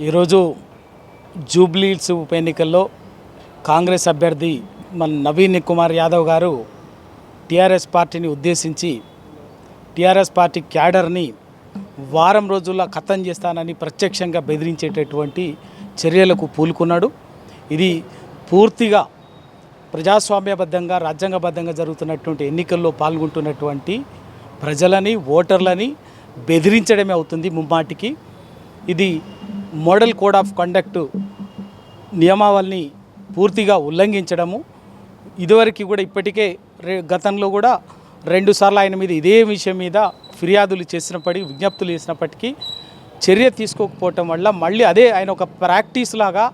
ఈరోజు జూబ్లీస్ ఉప ఎన్నికల్లో కాంగ్రెస్ అభ్యర్థి మన నవీన్ కుమార్ యాదవ్ గారు టీఆర్ఎస్ పార్టీని ఉద్దేశించి టీఆర్ఎస్ పార్టీ క్యాడర్ని వారం రోజుల్లో ఖతం చేస్తానని ప్రత్యక్షంగా బెదిరించేటటువంటి చర్యలకు పూలుకున్నాడు. ఇది పూర్తిగా ప్రజాస్వామ్యబద్ధంగా రాజ్యాంగబద్ధంగా జరుగుతున్నటువంటి ఎన్నికల్లో పాల్గొంటున్నటువంటి ప్రజలని ఓటర్లని బెదిరించడమే అవుతుంది ముమ్మాటికి. ఇది మోడల్ కోడ్ ఆఫ్ కండక్ట్ నియమావళిని పూర్తిగా ఉల్లంఘించడము. ఇదివరకు కూడా ఇప్పటికే గతంలో కూడా రెండుసార్లు ఆయన మీద ఇదే విషయం మీద ఫిర్యాదులు చేసినప్పటికీ విజ్ఞప్తులు చేసినప్పటికీ చర్య తీసుకోకపోవటం వల్ల మళ్ళీ అదే ఆయన ఒక ప్రాక్టీస్ లాగా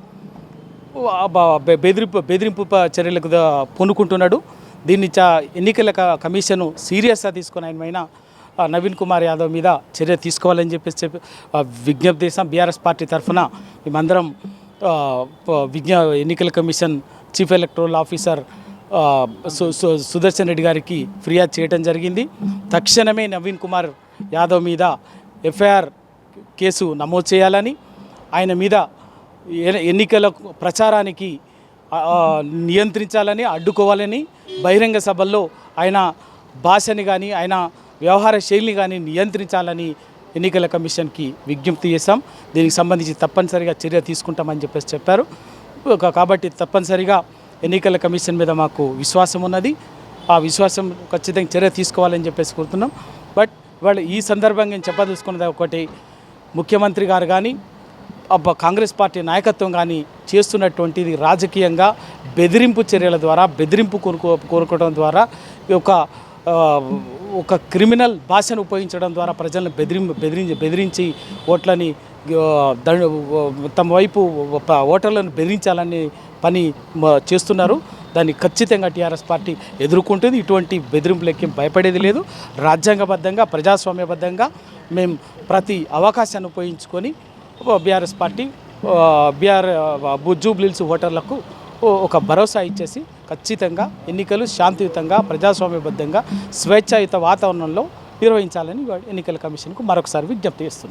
బెదిరింపు బెదిరింపు చర్యలకు ద- పూనుకుంటున్నాడు దీన్ని చా ఎన్నికల కమిషన్ సీరియస్గా తీసుకొని ఆయన నవీన్ కుమార్ యాదవ్ మీద చర్య తీసుకోవాలని చెప్పేసి చెప్పి విజ్ఞప్తి చేసాం బీఆర్ఎస్ పార్టీ తరఫున మేమందరం విజ్ఞ ఎన్నికల commission chief electoral officer Sudarshan Reddy గారికి ఫిర్యాదు చేయడం జరిగింది. తక్షణమే నవీన్ కుమార్ యాదవ్ మీద ఎఫ్ఐఆర్ కేసు నమోదు చేయాలని ఆయన మీద ఎన్నికల ప్రచారానికి నియంత్రించాలని అడ్డుకోవాలని బహిరంగ సభల్లో ఆయన భాషని కానీ ఆయన వ్యవహార శైలిని కానీ నియంత్రించాలని ఎన్నికల కమిషన్కి విజ్ఞప్తి చేశాం. దీనికి సంబంధించి తప్పనిసరిగా చర్య తీసుకుంటామని చెప్పేసి చెప్పారు. ఒక- కాబట్టి తప్పనిసరిగా ఎన్నికల కమిషన్ మీద మాకు విశ్వాసం ఉన్నది. ఆ విశ్వాసం ఖచ్చితంగా చర్య తీసుకోవాలని చెప్పేసి కోరుతున్నాం. బట్ వాళ్ళు ఈ సందర్భంగా నేను చెప్పదలుచుకున్నది ఒకటి ముఖ్యమంత్రి గారు కానీ అబ్బా కాంగ్రెస్ పార్టీ నాయకత్వం కానీ చేస్తున్నటువంటిది రాజకీయంగా బెదిరింపు చర్యల ద్వారా బెదిరింపు కోరుకో కోరుకోవడం ద్వారా ఒక ఒక క్రిమినల్ భాషను ఉపయోగించడం ద్వారా ప్రజలను బెదిరి బెదిరించి బెదిరించి ఓట్లని తమ వైపు ఓటర్లను బెదిరించాలని పని చేస్తున్నారు. దాన్ని ఖచ్చితంగా టీఆర్ఎస్ పార్టీ ఎదుర్కొంటుంది. ఇటువంటి బెదిరింపులకి భయపడేది లేదు. రాజ్యాంగబద్ధంగా ప్రజాస్వామ్యబద్ధంగా మేము ప్రతి అవకాశాన్ని ఉపయోగించుకొని బీఆర్ఎస్ పార్టీ బీఆర్ జూబ్లీల్స్ ఓటర్లకు ఒక భరోసా ఇచ్చేసి ఖచ్చితంగా ఎన్నికలు శాంతియుతంగా ప్రజాస్వామ్యబద్ధంగా స్వేచ్ఛాయుత వాతావరణంలో నిర్వహించాలని ఎన్నికల కమిషన్కు మరొకసారి విజ్ఞప్తి చేస్తున్నాం.